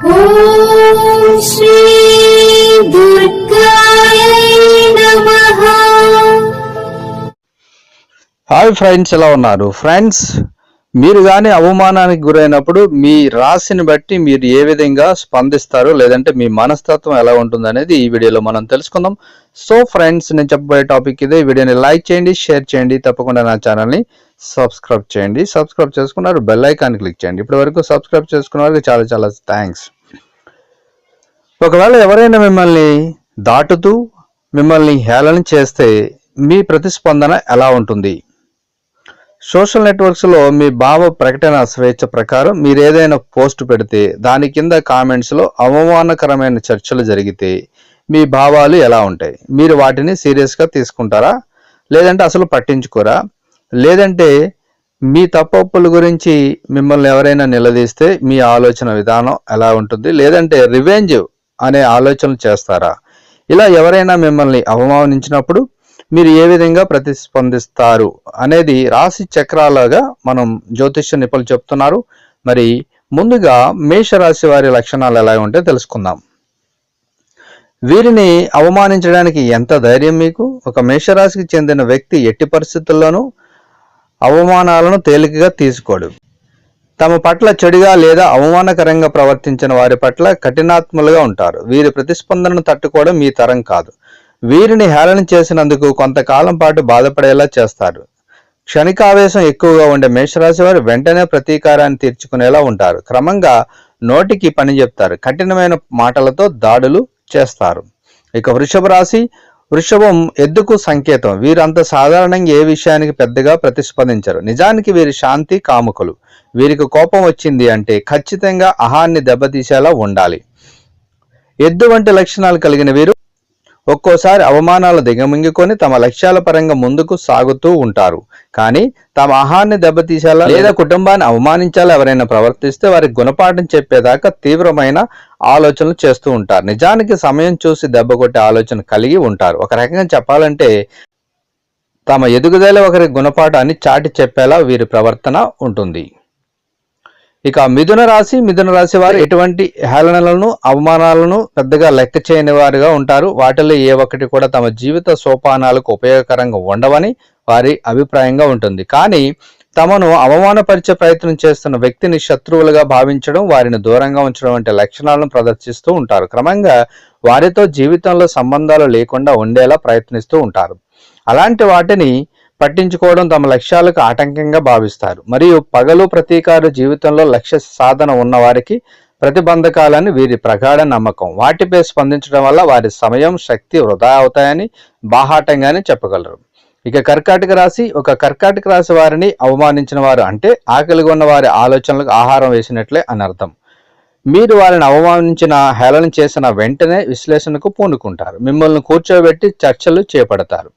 Hi friends ఎలా ఉన్నారు? Friends మీరు కానీ అవమానానికి గురైనప్పుడు మీ రాశిని బట్టి మీరు ఏ విధంగా స్పందిస్తారు లేదంటే మీ మనస్తత్వం ఎలా ఉంటుంది అనేది ఈ వీడియోలో మనం తెలుసుకుందాం. సో ఫ్రెండ్స్ నేను చెప్పబోయే టాపిక్ ఇదే. వీడియోని లైక్ చేయండి షేర్ చేయండి తప్పకుండా నా ఛానల్ని సబ్స్క్రైబ్ చేయండి. సబ్స్క్రైబ్ చేసుకున్నారు బెల్ ఐకాన్ క్లిక్ చేయండి. ఇప్పటి వరకు సబ్స్క్రైబ్ చేసుకున్న వారికి చాలా చాలా థ్యాంక్స్ ఒకవేళ ఎవరైనా మిమ్మల్ని దాటుతూ మిమ్మల్ని హేళన చేస్తే మీ ప్రతిస్పందన ఎలా ఉంటుంది? సోషల్ నెట్వర్క్స్లో మీ భావ ప్రకటన స్వేచ్ఛ ప్రకారం మీరు ఏదైనా పోస్ట్ పెడితే దాని కింద కామెంట్స్లో అవమానకరమైన చర్చలు జరిగితే మీ భావాలు ఎలా ఉంటాయి? మీరు వాటిని సీరియస్గా తీసుకుంటారా? లేదంటే అసలు పట్టించుకోరా? లేదంటే మీ తప్పప్పుల గురించి మిమ్మల్ని ఎవరైనా నిలదీస్తే మీ ఆలోచన విధానం ఎలా ఉంటుంది? లేదంటే రివెంజ్ అనే ఆలోచనలు చేస్తారా? ఇలా ఎవరైనా మిమ్మల్ని అవమానించినప్పుడు మీరు ఏ విధంగా ప్రతిస్పందిస్తారు అనేది రాశి చక్రాలుగా మనం జ్యోతిష్య నిపుణులు చెప్తున్నారు. మరి ముందుగా మేషరాశి వారి లక్షణాలు ఎలా ఉంటే తెలుసుకుందాం. వీరిని అవమానించడానికి ఎంత ధైర్యం మీకు? ఒక మేషరాశికి చెందిన వ్యక్తి ఎట్టి పరిస్థితుల్లోనూ అవమానాలను తేలికగా తీసుకోడు. తమ పట్ల చెడుగా లేదా అవమానకరంగా ప్రవర్తించిన వారి పట్ల కఠినాత్ములుగా ఉంటారు. వీరి ప్రతిస్పందనను తట్టుకోవడం మీ తరం కాదు. వీరిని హేళన చేసినందుకు కొంతకాలం పాటు బాధపడేలా చేస్తారు. క్షణికావేశం ఎక్కువగా ఉండే మేషరాశి వారు వెంటనే ప్రతీకారాన్ని తీర్చుకునేలా ఉంటారు. క్రమంగా నోటికి పని చెప్తారు. కఠినమైన మాటలతో దాడులు చేస్తారు. ఇక వృషభ రాశి వృషభం ఎద్దుకు సంకేతం. వీరంత సాధారణంగా ఏ విషయానికి పెద్దగా ప్రతిస్పందించరు. నిజానికి వీరి శాంతి కాముకులు. వీరికి కోపం వచ్చింది అంటే ఖచ్చితంగా అహాన్ని దెబ్బతీసేలా ఉండాలి. ఎద్దు వంటి లక్షణాలు కలిగిన వీరు ఒక్కోసారి అవమానాలు దిగమింగుకొని తమ లక్ష్యాల పరంగా ముందుకు సాగుతూ ఉంటారు. కానీ తమ ఆహాన్ని దెబ్బతీసేలా లేదా కుటుంబాన్ని అవమానించాలా ఎవరైనా ప్రవర్తిస్తే వారి గుణపాఠం చెప్పేదాకా తీవ్రమైన ఆలోచనలు చేస్తూ ఉంటారు. నిజానికి సమయం చూసి దెబ్బ కొట్టే ఆలోచన కలిగి ఉంటారు. ఒక రకంగా చెప్పాలంటే తమ ఎదుగుదల ఒకరి గుణపాఠాన్ని చాటి చెప్పేలా వీరి ప్రవర్తన ఉంటుంది. ఇక మిథున రాశి మిథున రాశి వారు ఎటువంటి హేళనలను అవమానాలను పెద్దగా లెక్క చేయని వారుగా ఉంటారు. వాటిలో ఏ ఒక్కటి కూడా తమ జీవిత సోపానాలకు ఉపయోగకరంగా ఉండవని వారి అభిప్రాయంగా ఉంటుంది. కానీ తమను అవమానపరిచే ప్రయత్నం చేస్తున్న వ్యక్తిని శత్రువులుగా భావించడం వారిని దూరంగా ఉంచడం వంటి లక్షణాలను ప్రదర్శిస్తూ ఉంటారు. క్రమంగా వారితో జీవితంలో సంబంధాలు లేకుండా ఉండేలా ప్రయత్నిస్తూ ఉంటారు. అలాంటి వాటిని పట్టించుకోవడం తమ లక్ష్యాలకు ఆటంకంగా భావిస్తారు. మరియు పగలు ప్రతీకారు జీవితంలో లక్ష్య సాధన ఉన్నవారికి ప్రతిబంధకాలని వీరి ప్రగాఢ నమ్మకం. వాటిపై స్పందించడం వల్ల వారి సమయం శక్తి వృధా అవుతాయని బాహాటంగానే చెప్పగలరు. ఇక కర్కాటక రాశి ఒక కర్కాటక రాశి వారిని అవమానించిన వారు అంటే ఆకలిగా ఉన్న వారి ఆలోచనలకు ఆహారం వేసినట్లే అని అర్థం. మీరు వారిని అవమానించిన హేళన చేసిన వెంటనే విశ్లేషణకు పూనుకుంటారు. మిమ్మల్ని కూర్చోబెట్టి చర్చలు చేపడతారు.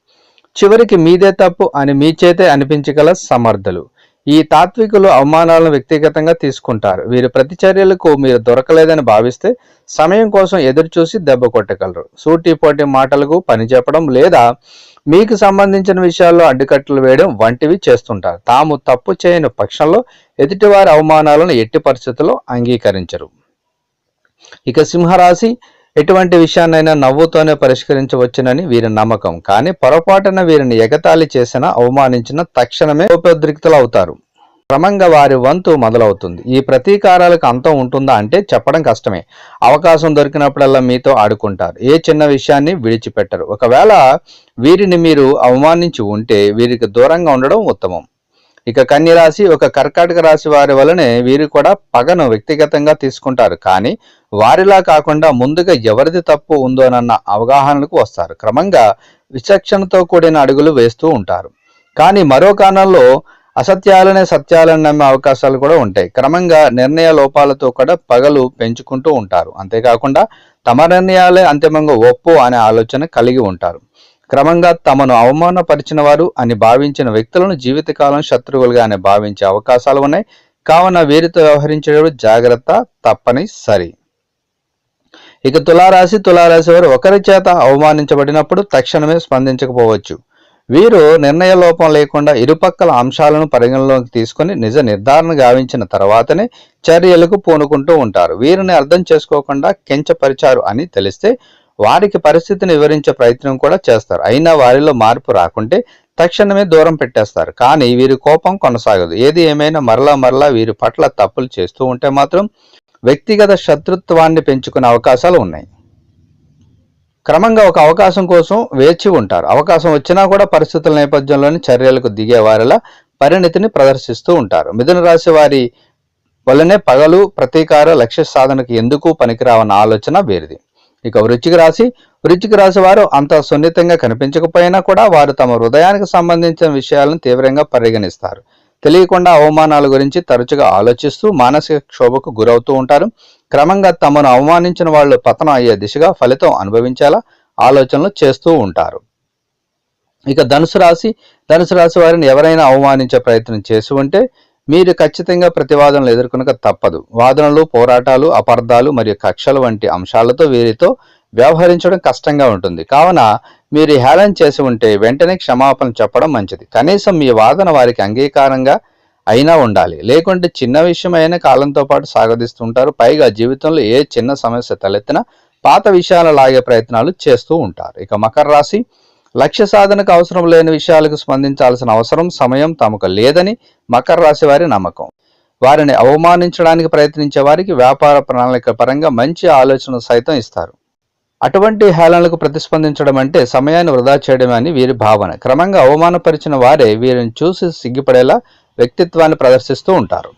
చివరికి మీదే తప్పు అని మీ చేతే అనిపించగల సమర్థులు. ఈ తాత్వికులు అవమానాలను వ్యక్తిగతంగా తీసుకుంటారు. వీరి ప్రతిచర్యలకు మీరు దొరకలేదని భావిస్తే సమయం కోసం ఎదురు చూసి దెబ్బ కొట్టగలరు. సూటిపోటి మాటలకు పని చెప్పడం లేదా మీకు సంబంధించిన విషయాల్లో అడ్డుకట్టలు వేయడం వంటివి చేస్తుంటారు. తాము తప్పు చేయని పక్షంలో ఎదుటివారి అవమానాలను ఎట్టి పరిస్థితుల్లో అంగీకరించరు. ఇక సింహరాశి ఎటువంటి విషయాన్నైనా నవ్వుతోనే పరిష్కరించవచ్చునని వీరి నమ్మకం. కానీ పొరపాటున వీరిని ఎగతాళి చేసిన అవమానించిన తక్షణమే కోపోద్రిక్తులు అవుతారు. క్రమంగా వారి వంతు మొదలవుతుంది. ఈ ప్రతీకారాలకు అంతం ఉంటుందా అంటే చెప్పడం కష్టమే. అవకాశం దొరికినప్పుడల్లా మీతో ఆడుకుంటారు. ఏ చిన్న విషయాన్ని విడిచిపెట్టరు. ఒకవేళ వీరిని మీరు అవమానించి ఉంటే వీరికి దూరంగా ఉండడం ఉత్తమం. ఇక కన్యరాశి ఒక కర్కాటక రాశి వారి వలనే వీరు కూడా పగను వ్యక్తిగతంగా తీసుకుంటారు. కానీ వారిలా కాకుండా ముందుగా ఎవరిది తప్పు ఉందోనన్న అవగాహనకు వస్తారు. క్రమంగా విచక్షణతో కూడిన అడుగులు వేస్తూ ఉంటారు. కానీ మరో కారణంలో అసత్యాలనే సత్యాలను నమ్మే అవకాశాలు కూడా ఉంటాయి. క్రమంగా నిర్ణయ లోపాలతో కూడా పగలు పెంచుకుంటూ ఉంటారు. అంతేకాకుండా తమ నిర్ణయాలే అంతిమంగా ఒప్పు అనే ఆలోచన కలిగి ఉంటారు. క్రమంగా తమను అవమానపరిచిన వారు అని భావించిన వ్యక్తులను జీవితకాలం శత్రువులుగానే భావించే అవకాశాలు ఉన్నాయి. కావున వీరితో వ్యవహరించేటప్పుడు జాగ్రత్త తప్పనిసరి. ఇక తులారాశి తులారాశి వారు ఒకరి చేత అవమానించబడినప్పుడు తక్షణమే స్పందించకపోవచ్చు. వీరు నిర్ణయ లోపం లేకుండా ఇరుపక్కల అంశాలను పరిగణలోకి తీసుకొని నిజ నిర్ధారణ గావించిన తర్వాతనే చర్యలకు పూనుకుంటూ ఉంటారు. వీరిని అర్థం చేసుకోకుండా కించపరిచారు అని తెలిస్తే వారికి పరిస్థితిని వివరించే ప్రయత్నం కూడా చేస్తారు. అయినా వారిలో మార్పు రాకుంటే తక్షణమే దూరం పెట్టేస్తారు. కానీ వీరి కోపం కొనసాగదు. ఏది ఏమైనా మరలా మరలా వీరి పట్ల తప్పులు చేస్తూ ఉంటే మాత్రం వ్యక్తిగత శత్రుత్వాన్ని పెంచుకునే అవకాశాలు ఉన్నాయి. క్రమంగా ఒక అవకాశం కోసం వేచి ఉంటారు. అవకాశం వచ్చినా కూడా పరిస్థితుల నేపథ్యంలోని చర్యలకు దిగే వారిలా పరిణితిని ప్రదర్శిస్తూ ఉంటారు. మిథున రాశి వారి వల్లనే పగలు ప్రతీకార లక్ష్య సాధనకు ఎందుకు పనికిరావన్న ఆలోచన వేరిది. ఇక వృచ్చిక రాశి వృచ్చిక రాశి వారు అంత సున్నితంగా కనిపించకపోయినా కూడా వారు తమ హృదయానికి సంబంధించిన విషయాలను తీవ్రంగా పరిగణిస్తారు. తెలియకుండా అవమానాల గురించి తరచుగా ఆలోచిస్తూ మానసిక క్షోభకు గురవుతూ ఉంటారు. క్రమంగా తమను అవమానించిన వాళ్ళు పతనం అయ్యే దిశగా ఫలితం అనుభవించేలా ఆలోచనలు చేస్తూ ఉంటారు. ఇక ధనుసు రాశి ధనుసు రాశి వారిని ఎవరైనా అవమానించే ప్రయత్నం చేసి ఉంటే మీరు ఖచ్చితంగా ప్రతివాదనలు ఎదుర్కొనక తప్పదు. వాదనలు పోరాటాలు అపార్థాలు మరియు కక్షలు వంటి అంశాలతో వీరితో వ్యవహరించడం కష్టంగా ఉంటుంది. కావున మీరు హేళన చేసి ఉంటే వెంటనే క్షమాపణ చెప్పడం మంచిది. కనీసం మీ వాదన వారికి అంగీకారంగా అయినా ఉండాలి. లేకుంటే చిన్న విషయమైనా కాలంతో పాటు సాగదీస్తుంటారు పైగా జీవితంలో ఏ చిన్న సమస్య తలెత్తినా పాత విషయాలు లాగే ప్రయత్నాలు చేస్తూ ఉంటారు. ఇక మకర రాశి లక్ష్య సాధనకు అవసరం లేని విషయాలకు స్పందించాల్సిన అవసరం సమయం తమకు లేదని మకర రాశి వారి నమ్మకం. వారిని అవమానించడానికి ప్రయత్నించే వారికి వ్యాపార ప్రణాళిక పరంగా మంచి ఆలోచన సైతం ఇస్తారు. అటువంటి హేళనలకు ప్రతిస్పందించడం అంటే సమయాన్ని వృధా చేయడమే అని వీరి భావన. క్రమంగా అవమానపరిచిన వారే వీరిని చూసి సిగ్గుపడేలా వ్యక్తిత్వాన్ని ప్రదర్శిస్తూ ఉంటారు.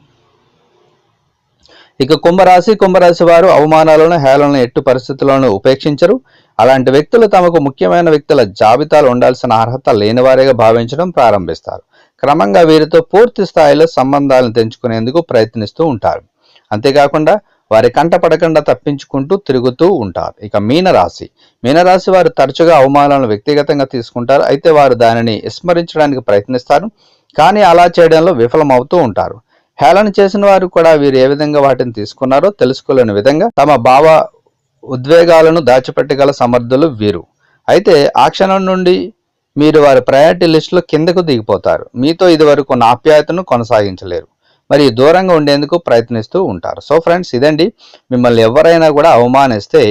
ఇక కుంభరాశి కుంభరాశి వారు అవమానాలను హేళనలను ఎట్టు పరిస్థితుల్లోనూ ఉపేక్షించరు. అలాంటి వ్యక్తులు తమకు ముఖ్యమైన వ్యక్తుల జాబితాలో ఉండాల్సిన అర్హత లేనివారిగా భావించడం ప్రారంభిస్తారు. క్రమంగా వీరితో పూర్తి స్థాయిలో సంబంధాలను తెంచుకునేందుకు ప్రయత్నిస్తూ ఉంటారు. అంతేకాకుండా వారి కంట పడకుండా తప్పించుకుంటూ తిరుగుతూ ఉంటారు. ఇక మీనరాశి. మీనరాశి వారు తరచుగా అవమానాలను వ్యక్తిగతంగా తీసుకుంటారు. అయితే వారు దానిని విస్మరించడానికి ప్రయత్నిస్తారు. కానీ అలా చేయడంలో విఫలమవుతూ ఉంటారు. హేళన చేసిన వారు కూడా వీరు ఏ విధంగా వాటిని తీసుకున్నారో తెలుసుకోలేని విధంగా తమ భావ ఉద్వేగాలను దాచిపెట్టగల సమర్థులు వీరు. అయితే ఆ క్షణం నుండి మీరు వారి ప్రయారిటీ లిస్టులో కిందకు దిగిపోతారు. మీతో ఇదివరకు నా ఆప్యాయతను కొనసాగించలేరు. మరి దూరంగా ఉండేందుకు ప్రయత్నిస్తూ ఉంటారు. సో ఫ్రెండ్స్ ఇదండి. మిమ్మల్ని ఎవరైనా కూడా అవమానిస్తే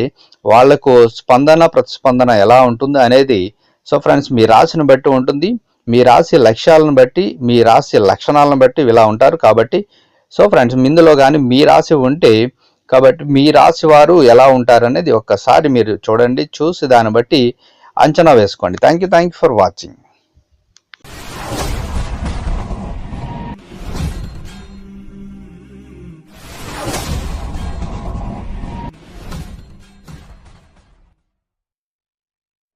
వాళ్ళకు స్పందన ప్రతిస్పందన ఎలా ఉంటుంది అనేది సో ఫ్రెండ్స్ మీ రాశిని బట్టి ఉంటుంది. మీ రాశి లక్ష్యాలను బట్టి మీ రాశి లక్షణాలను బట్టి ఇలా ఉంటారు కాబట్టి. సో ఫ్రెండ్స్ ఇందులో కానీ మీ రాశి ఉంటే కాబట్టి మీ రాశి వారు ఎలా ఉంటారనేది ఒక్కసారి మీరు చూడండి. చూసి దాన్ని బట్టి అంచనా వేసుకోండి. Thank you thank you for watching.